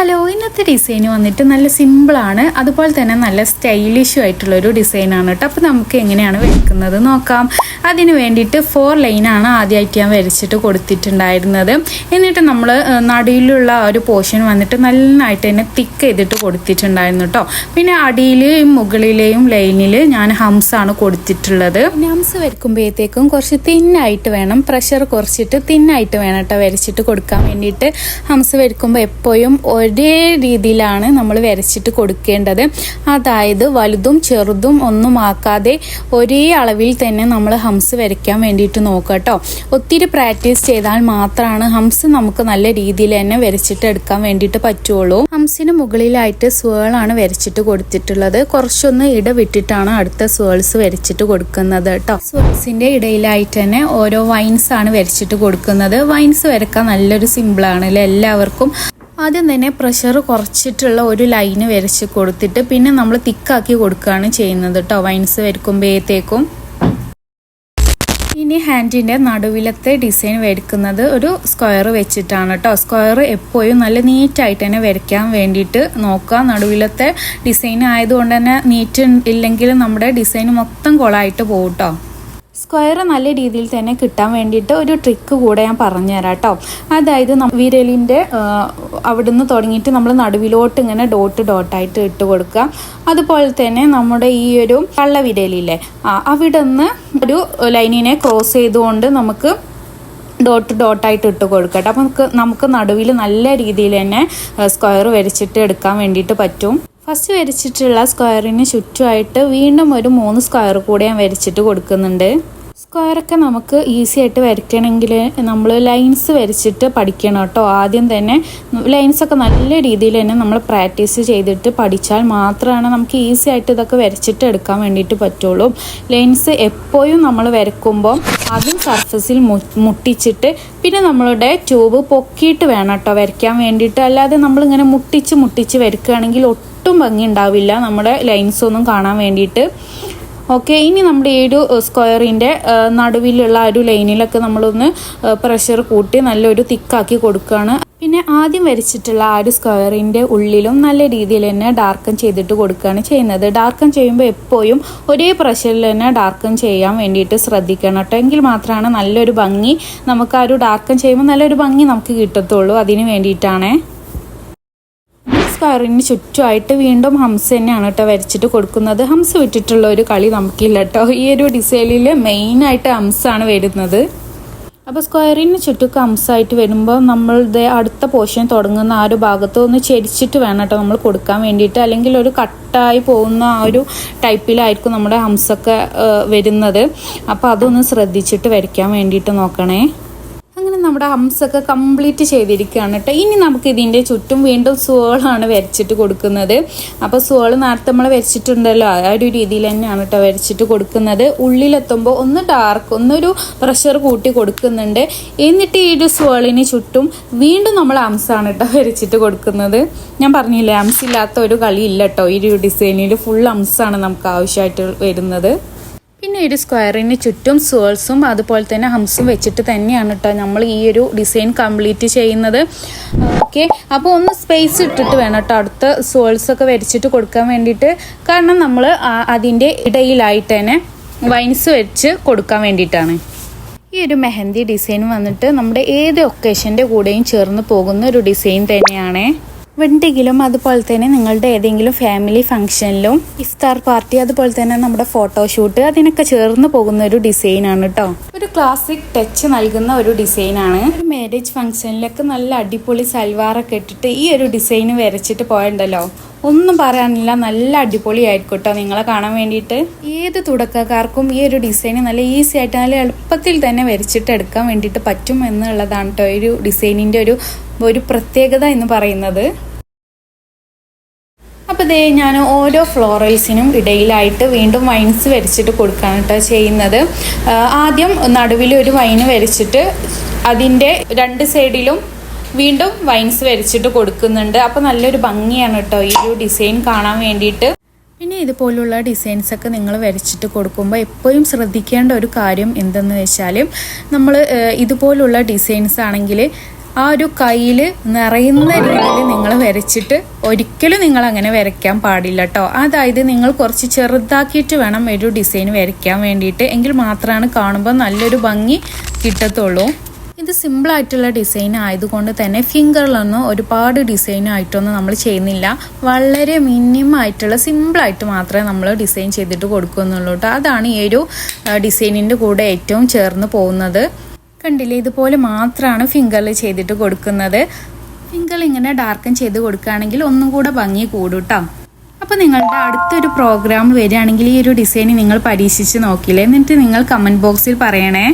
Hello ഇന്നത്തെ design വന്നിട്ട് നല്ല സിമ്പിളാണ് അതുപോലെ തന്നെ നല്ല സ്റ്റൈലിഷും ആയിട്ടുള്ളൊരു ഡിസൈനാണ് കേട്ടോ അപ്പോൾ നമുക്ക് എങ്ങനെയാണ് വരയ്ക്കുന്നത് നോക്കാം. അതിന് വേണ്ടിയിട്ട് ഫോർ ലൈനാണ് ആദ്യമായിട്ട് ഞാൻ വരച്ചിട്ട് കൊടുത്തിട്ടുണ്ടായിരുന്നത്. എന്നിട്ട് നമ്മൾ നടുവിലുള്ള ഒരു പോർഷൻ വന്നിട്ട് നന്നായിട്ട് തന്നെ തിക്ക് ചെയ്തിട്ട് കൊടുത്തിട്ടുണ്ടായിരുന്നു കേട്ടോ പിന്നെ അടിയിലെയും മുകളിലെയും ലൈനിൽ ഞാൻ ഹംസാണ് കൊടുത്തിട്ടുള്ളത്. ഹംസ് വരയ്ക്കുമ്പോഴത്തേക്കും കുറച്ച് തിന്നായിട്ട് വേണം. പ്രഷർ കുറച്ചിട്ട് തിന്നായിട്ട് വേണം കേട്ടോ വരച്ചിട്ട് കൊടുക്കാൻ വേണ്ടിയിട്ട്. ഹംസ് വരയ്ക്കുമ്പോൾ എപ്പോഴും രീതിയിലാണ് നമ്മൾ വരച്ചിട്ട് കൊടുക്കേണ്ടത്. അതായത് വലുതും ചെറുതും ഒന്നും ആക്കാതെ ഒരേ അളവിൽ തന്നെ നമ്മൾ ഹംസ് വരയ്ക്കാൻ വേണ്ടിയിട്ട് നോക്കുക കേട്ടോ. ഒത്തിരി പ്രാക്ടീസ് ചെയ്താൽ മാത്രമാണ് ഹംസ് നമുക്ക് നല്ല രീതിയിൽ തന്നെ വരച്ചിട്ട് എടുക്കാൻ വേണ്ടിയിട്ട് പറ്റുള്ളൂ. ഹംസിന് മുകളിലായിട്ട് സ്വേളാണ് വരച്ചിട്ട് കൊടുത്തിട്ടുള്ളത്. കുറച്ചൊന്ന് ഇടവിട്ടിട്ടാണ് അടുത്ത സ്വേൾസ് വരച്ചിട്ട് കൊടുക്കുന്നത് കേട്ടോ. സ്വേൾസിന്റെ ഇടയിലായിട്ട് തന്നെ ഓരോ വൈൻസ് ആണ് വരച്ചിട്ട് കൊടുക്കുന്നത്. വൈൻസ് വരക്കാൻ നല്ലൊരു സിമ്പിളാണ് എല്ലാവർക്കും ആദ്യം തന്നെ പ്രഷർ കുറച്ചിട്ടുള്ള ഒരു ലൈന് വരച്ച് കൊടുത്തിട്ട് പിന്നെ നമ്മൾ തിക്കാക്കി കൊടുക്കുകയാണ് ചെയ്യുന്നത് കേട്ടോ വൈൻസ് വരക്കുമ്പോഴത്തേക്കും ഇനി ഹാൻഡിന്റെ നടുവിലത്തെ ഡിസൈൻ വരക്കുന്നത് ഒരു സ്ക്വയർ വെച്ചിട്ടാണ് കേട്ടോ സ്ക്വയർ എപ്പോഴും നല്ല നീറ്റായിട്ട് തന്നെ വരയ്ക്കാൻ വേണ്ടിയിട്ട് നോക്കുക. നടുവിലത്തെ ഡിസൈൻ ആയതുകൊണ്ട് തന്നെ നീറ്റ് ഇല്ലെങ്കിൽ നമ്മുടെ ഡിസൈൻ മൊത്തം കൊളായിട്ട് പോകും കേട്ടോ സ്ക്വയർ നല്ല രീതിയിൽ തന്നെ കിട്ടാൻ വേണ്ടിയിട്ട് ഒരു ട്രിക്ക് കൂടെ ഞാൻ പറഞ്ഞുതരാം കേട്ടോ. അതായത് വിരലിന്റെ അവിടുന്ന് തുടങ്ങിയിട്ട് നമ്മൾ നടുവിലോട്ട് ഇങ്ങനെ ഡോട്ട് ഡോട്ടായിട്ട് ഇട്ട് കൊടുക്കുക. അതുപോലെ തന്നെ നമ്മുടെ ഈ ഒരു കള്ളവിരലില്ലേ അവിടെ നിന്ന് ഒരു ലൈനിനെ ക്രോസ് ചെയ്തുകൊണ്ട് നമുക്ക് ഡോട്ട് ഡോട്ടായിട്ട് ഇട്ട് കൊടുക്കട്ടെ അപ്പോൾ നമുക്ക് നമുക്ക് നടുവിൽ നല്ല രീതിയിൽ തന്നെ സ്ക്വയർ വരച്ചിട്ട് എടുക്കാൻ വേണ്ടിയിട്ട് പറ്റും. ഫസ്റ്റ് വരച്ചിട്ടുള്ള സ്ക്വയറിന് ചുറ്റുമായിട്ട് വീണ്ടും ഒരു മൂന്ന് സ്ക്വയർ കൂടെ ഞാൻ വരച്ചിട്ട് കൊടുക്കുന്നുണ്ട്. സ്ക്വയറൊക്കെ നമുക്ക് ഈസി ആയിട്ട് വരയ്ക്കണമെങ്കിൽ നമ്മൾ ലൈൻസ് വരച്ചിട്ട് പഠിക്കണം കേട്ടോ. ആദ്യം തന്നെ ലൈൻസൊക്കെ നല്ല രീതിയിൽ തന്നെ നമ്മൾ പ്രാക്ടീസ് ചെയ്തിട്ട് പഠിച്ചാൽ മാത്രമാണ് നമുക്ക് ഈസി ആയിട്ട് ഇതൊക്കെ വരച്ചിട്ട് എടുക്കാൻ വേണ്ടിയിട്ട് പറ്റുള്ളൂ. ലൈൻസ് എപ്പോഴും നമ്മൾ വരക്കുമ്പോൾ ആദ്യം സർഫസിൽ മുട്ടിച്ചിട്ട് പിന്നെ നമ്മളുടെ ട്യൂബ് പൊക്കിയിട്ട് വേണം കേട്ടോ വരയ്ക്കാൻ വേണ്ടിയിട്ട്. അല്ലാതെ നമ്മളിങ്ങനെ മുട്ടിച്ച് മുട്ടിച്ച് വരയ്ക്കുകയാണെങ്കിൽ ഒട്ടും ഭംഗി ഉണ്ടാവില്ല. നമ്മുടെ ലൈൻസ് ഒന്നും കാണാൻ വേണ്ടിയിട്ട്. ഓക്കെ ഇനി നമ്മുടെ ഈ ഒരു സ്ക്വയറിന്റെ നടുവിലുള്ള ആ ഒരു ലൈനിലൊക്കെ നമ്മളൊന്ന് പ്രഷർ കൂട്ടി നല്ലൊരു തിക്കാക്കി കൊടുക്കുകയാണ് പിന്നെ ആദ്യം വരച്ചിട്ടുള്ള ആ ഒരു സ്ക്വയറിന്റെ ഉള്ളിലും നല്ല രീതിയിൽ തന്നെ ഡാർക്കൻ ചെയ്തിട്ട് കൊടുക്കുകയാണ് ചെയ്യുന്നത്. ഡാർക്കൻ ചെയ്യുമ്പോൾ എപ്പോഴും ഒരേ പ്രഷറിൽ തന്നെ ഡാർക്കൻ ചെയ്യാൻ വേണ്ടിയിട്ട് ശ്രദ്ധിക്കണം കേട്ടോ. എങ്കിൽ മാത്രമാണ് നല്ലൊരു ഭംഗി നമുക്ക് ആ ഒരു ഡാർക്കൻ ചെയ്യുമ്പോൾ നല്ലൊരു ഭംഗി നമുക്ക് കിട്ടത്തുള്ളൂ. അതിന് വേണ്ടിയിട്ടാണേ. സ്ക്വയറിന് ചുറ്റുമായിട്ട് വീണ്ടും ഹംസ തന്നെയാണ് കേട്ടോ വരച്ചിട്ട് കൊടുക്കുന്നത്. ഹംസ വിട്ടിട്ടുള്ള ഒരു കളി നമുക്കില്ല കേട്ടോ. ഈ ഒരു ഡിസൈനിൽ മെയിനായിട്ട് ഹംസാണ് വരുന്നത്. അപ്പോൾ സ്ക്വയറിന് ചുറ്റും ഹംസായിട്ട് വരുമ്പോൾ നമ്മളുടെ അടുത്ത പോർഷൻ തുടങ്ങുന്ന ആ ഒരു ഭാഗത്ത് ഒന്ന് ചെരിച്ചിട്ട് വേണം കേട്ടോ നമ്മൾ കൊടുക്കാൻ വേണ്ടിയിട്ട്. അല്ലെങ്കിൽ ഒരു കട്ടായി പോകുന്ന ആ ഒരു ടൈപ്പിലായിരിക്കും നമ്മുടെ ഹംസൊക്കെ വരുന്നത്. അപ്പോൾ അതൊന്ന് ശ്രദ്ധിച്ചിട്ട് വരയ്ക്കാൻ വേണ്ടിയിട്ട് നോക്കണേ. നമ്മുടെ ഹംസൊക്കെ കംപ്ലീറ്റ് ചെയ്തിരിക്കുകയാണ് കേട്ടോ ഇനി നമുക്ക് ഇതിന്റെ ചുറ്റും വീണ്ടും സുവളാണ് വരച്ചിട്ട് കൊടുക്കുന്നത്. അപ്പോൾ സുവൾ നേരത്തെ നമ്മൾ വരച്ചിട്ടുണ്ടല്ലോ ആ ഒരു രീതിയിൽ തന്നെയാണ് കേട്ടോ വരച്ചിട്ട് കൊടുക്കുന്നത്. ഉള്ളിലെത്തുമ്പോൾ ഒന്ന് ഡാർക്ക് ഒന്നൊരു പ്രഷർ കൂട്ടി കൊടുക്കുന്നുണ്ട്. എന്നിട്ട് ഈ ഒരു സുവളിന് ചുറ്റും വീണ്ടും നമ്മൾ ഹംസാണ് കേട്ടോ വരച്ചിട്ട് കൊടുക്കുന്നത്. ഞാൻ പറഞ്ഞില്ലേ ഹംസില്ലാത്ത ഒരു കളി ഇല്ല കേട്ടോ ഈ ഒരു ഡിസൈനിൽ ഫുൾ ഹംസാണ് നമുക്ക് ആവശ്യമായിട്ട് വരുന്നത്. പിന്നെ ഒരു സ്ക്വയറിന് ചുറ്റും സേൾസും അതുപോലെ തന്നെ ഹംസും വെച്ചിട്ട് തന്നെയാണ് കേട്ടോ നമ്മൾ ഈ ഒരു ഡിസൈൻ കംപ്ലീറ്റ് ചെയ്യുന്നത്. ഓക്കെ. അപ്പോൾ ഒന്ന് സ്പേസ് ഇട്ടിട്ട് വേണം കേട്ടോ അടുത്ത സോൾസൊക്കെ വരച്ചിട്ട് കൊടുക്കാൻ വേണ്ടിയിട്ട്. കാരണം നമ്മൾ അതിന്റെ ഇടയിലായിട്ട് തന്നെ വൈൻസ് വെച്ച് കൊടുക്കാൻ വേണ്ടിയിട്ടാണ്. ഈ ഒരു മെഹന്തി ഡിസൈൻ വന്നിട്ട് നമ്മുടെ ഏത് ഒക്കേഷന്റെ കൂടെയും ചേർന്ന് പോകുന്ന ഒരു ഡിസൈൻ തന്നെയാണ്. വെഡിങ്ങിലും അതുപോലെ തന്നെ നിങ്ങളുടെ ഏതെങ്കിലും ഫാമിലി ഫംഗ്ഷനിലും ഇഫ്താർ പാർട്ടി അതുപോലെ തന്നെ നമ്മുടെ ഫോട്ടോഷൂട്ട് അതിനൊക്കെ ചേർന്ന് പോകുന്ന ഒരു ഡിസൈനാണ് കേട്ടോ ഒരു ക്ലാസിക് ടച്ച് നൽകുന്ന ഒരു ഡിസൈനാണ് ഒരു മാരേജ് ഫംഗ്ഷനിലൊക്കെ നല്ല അടിപൊളി സൽവാറൊക്കെ ഇട്ടിട്ട് ഈ ഒരു ഡിസൈൻ വരച്ചിട്ട് പോയണ്ടല്ലോ? ഒന്നും പറയാനില്ല നല്ല അടിപൊളിയായിരിക്കും കേട്ടോ നിങ്ങളെ കാണാൻ വേണ്ടിയിട്ട്. ഏത് തുടക്കക്കാർക്കും ഈ ഒരു ഡിസൈൻ നല്ല ഈസി ആയിട്ട് നല്ല എളുപ്പത്തിൽ തന്നെ വരച്ചിട്ട് എടുക്കാൻ വേണ്ടിയിട്ട് പറ്റും എന്നുള്ളതാണ് കേട്ടോ ഒരു ഡിസൈനിന്റെ ഒരു ഒരു പ്രത്യേകത എന്ന് പറയുന്നത്. ദേ ഞാൻ ഓരോ ഫ്ലോറൽസിനും ഇടയിലായിട്ട് വീണ്ടും വൈൻസ് വരച്ചിട്ട് കൊടുക്കുകയാണ് കേട്ടോ ചെയ്യുന്നത്. ആദ്യം നടുവിൽ ഒരു വൈന് വരച്ചിട്ട് അതിന്റെ രണ്ട് സൈഡിലും വീണ്ടും വൈൻസ് വരച്ചിട്ട് കൊടുക്കുന്നുണ്ട്. അപ്പോൾ നല്ലൊരു ഭംഗിയാണ് കേട്ടോ ഈ ഒരു ഡിസൈൻ കാണാൻ വേണ്ടിയിട്ട്. പിന്നെ ഇതുപോലുള്ള ഡിസൈൻസ് ഒക്കെ നിങ്ങൾ വരച്ചിട്ട് കൊടുക്കുമ്പോൾ എപ്പോഴും ശ്രദ്ധിക്കേണ്ട ഒരു കാര്യം എന്തെന്ന് വെച്ചാൽ നമ്മൾ ഇതുപോലുള്ള ഡിസൈൻസ് ആണെങ്കിൽ ആ ഒരു കയ്യിൽ നിറയുന്ന രീതിയിൽ നിങ്ങൾ വരച്ചിട്ട് ഒരിക്കലും നിങ്ങൾ അങ്ങനെ വരയ്ക്കാൻ പാടില്ല കേട്ടോ അതായത് നിങ്ങൾ കുറച്ച് ചെറുതാക്കിയിട്ട് വേണം ഒരു ഡിസൈൻ വരയ്ക്കാൻ വേണ്ടിയിട്ട്. എങ്കിൽ മാത്രമാണ് കാണുമ്പോൾ നല്ലൊരു ഭംഗി കിട്ടത്തുള്ളൂ. ഇത് സിമ്പിൾ ആയിട്ടുള്ള ഡിസൈൻ ആയതുകൊണ്ട് തന്നെ ഫിംഗറിലൊന്നും ഒരുപാട് ഡിസൈൻ ആയിട്ടൊന്നും നമ്മൾ ചെയ്യുന്നില്ല. വളരെ മിനിമം ആയിട്ടുള്ള സിമ്പിൾ ആയിട്ട് മാത്രമേ നമ്മൾ ഡിസൈൻ ചെയ്തിട്ട് കൊടുക്കുന്നുള്ളൂ കേട്ടോ അതാണ് ഈ ഒരു ഡിസൈനിന്റെ കൂടെ ഏറ്റവും ചേർന്ന് പോകുന്നത്. കണ്ടില്ലേ? ഇതുപോലെ മാത്രമാണ് ഫിംഗറിൽ ചെയ്തിട്ട് കൊടുക്കുന്നത്. ഫിംഗർ ഇങ്ങനെ ഡാർക്കൻ ചെയ്ത് കൊടുക്കുകയാണെങ്കിൽ ഒന്നും കൂടെ ഭംഗി കൂടും അപ്പോൾ നിങ്ങളുടെ അടുത്തൊരു പ്രോഗ്രാം വരികയാണെങ്കിൽ ഈ ഒരു ഡിസൈൻ നിങ്ങൾ പരീക്ഷിച്ച് നോക്കില്ലേ? എന്നിട്ട് നിങ്ങൾ കമന്റ് ബോക്സിൽ പറയണേ.